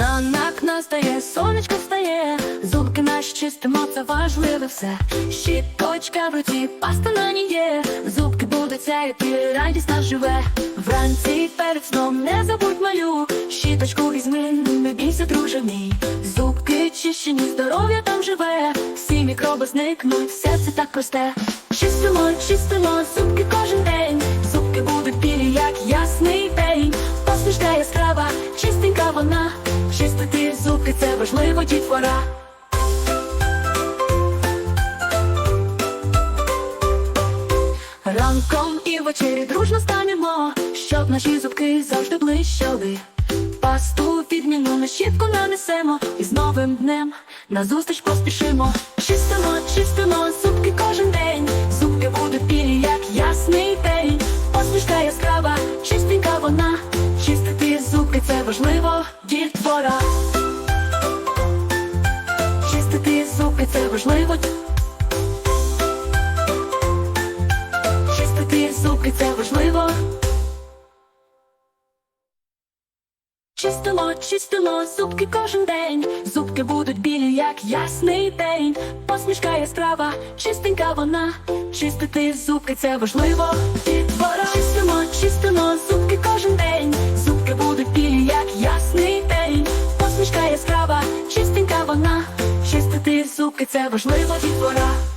Ранок настає, сонечко встає, зубки наші чистимо, це важливе все. Щіточка в руці, паста на ній є, зубки будуть сяяти, радісно живе. Вранці перед сном не забудь малю, щіточку візьми, не бійся, друже мій. Зубки чищені, здоров'я там живе, всі мікроби зникнуть, все це так просте. Чистимо, чистимо, зубки кожен день, зубки будуть білі, як ясний день. Посмішка яскрава, чистенька вона, чистити це важливо, дітвора. Ранком і ввечері дружно станемо, щоб наші зубки завжди блищали. Пасту відміну на щітку нанесемо, і з новим днем назустріч поспішимо. Чистимо, чистимо зубки кожен день. Зубки будуть білі, як ясний день. Посмішка яскрава, чистенька вона. Чистити зубки це важливо, дітвора. Чистити зубки це важливо. Чистити зубки це важливо. Чистимо, чистимо зубки кожен день. Зубки будуть білі, як ясний день. Посмішка яскрава, чистенька вона. Чистити зубки це важливо. Чистимо, чистимо зубки кожен день. Чистити зубки це важливо, дітвора.